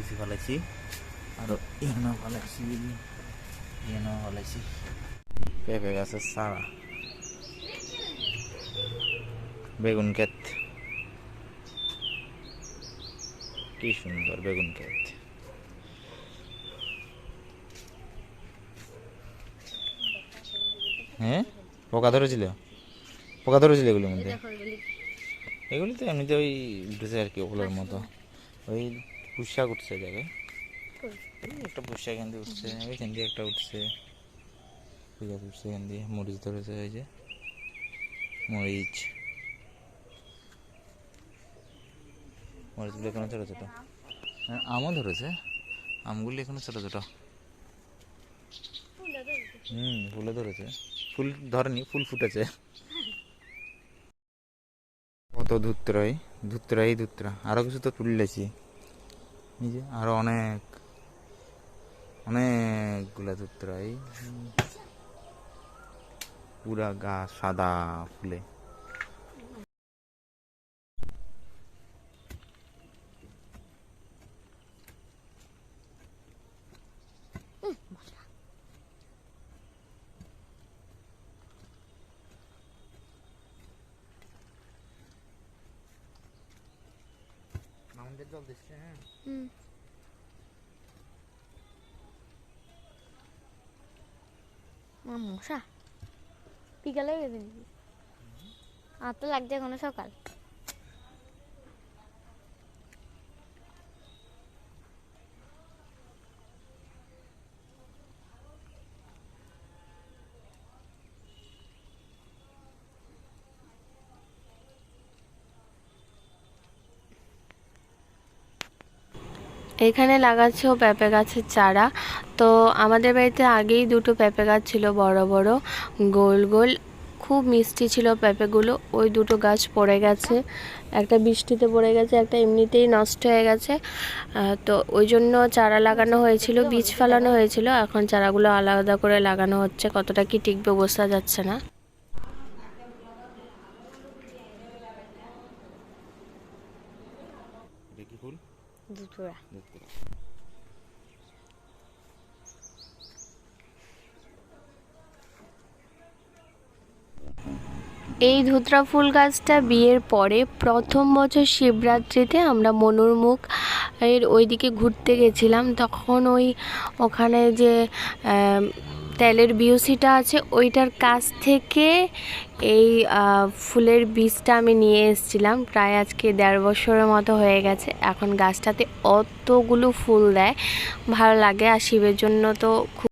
কিছু ফলাইছি। আর এখানেও ফলাইছি এখানেও ফলাইছি। পেঁপে গাছের সারা বেগুন ক্ষেত। কি সুন্দর বেগুন ক্ষেত। হ্যাঁ? পোকা ধরেছিল? পোকা ধরেছিল এগুলোর মধ্যে? এগুলি। তো এমনিতে ওই আর কি ওগুলোর মতো। ওই পুষা উঠছে জায়গায়। একটা পুষা এখান দিয়ে উঠছে ওইখান দিয়ে একটা উঠছে। আছে উঠছে এখান দিয়ে মরিচ ধরেছে ওই যে মরিচ। মরিচগুলো এখনও ছোটো ছোটো। হ্যাঁ আমও ধরেছে আমগুলি এখনও ছোটো ছোটো। হুম ফুলে ধরেছে। ফুল ধরেনি ফুল ফুটেছে। কত ধুত্রাই ধুত্রাই ধুত্রা। আরও কিছু তো তুললেছি। যে আরও অনেক। অনেকগুলা ধুত্রাই। পুরা গা সাদা ফুলে। মাউন্টের জল দিচ্ছে হ্যাঁ হুম মশা বিকালে গেছে নাকি আর তো লাগছে এখনও সকাল এখানে লাগাচ্ছে ও পেঁপে গাছের চারা। তো আমাদের বাড়িতে আগেই দুটো পেঁপে গাছ ছিল বড় বড়, গোল গোল। খুব মিষ্টি ছিল পেঁপেগুলো। ওই দুটো গাছ পড়ে গেছে। একটা বৃষ্টিতে পড়ে গেছে, একটা এমনিতেই নষ্ট হয়ে গেছে। তো ওই জন্য চারা লাগানো হয়েছিল, বীজ ফেলানো হয়েছিল। এখন চারাগুলো আলাদা করে লাগানো হচ্ছে। কতটা কি টিকবে বোঝা যাচ্ছে না। ফুল দুটোরা ধুত্রা এই ধুতরা ফুল গাছটা বিয়ের পরে প্রথম বছর শিবরাত্রিতে আমরা মনুর মুখ এর ওইদিকে ঘুরতে গেছিলাম। তখন ওই ওখানে যে তেলের বিউসিটা আছে, ওইটার কাছ থেকে এই ফুলের বীজটা আমি নিয়ে এসেছিলাম। প্রায় আজকে দেড় বছরের মতো হয়ে গেছে। এখন গাছটাতে অতগুলো ফুল দেয়। ভালো লাগে আর শিবের জন্য তো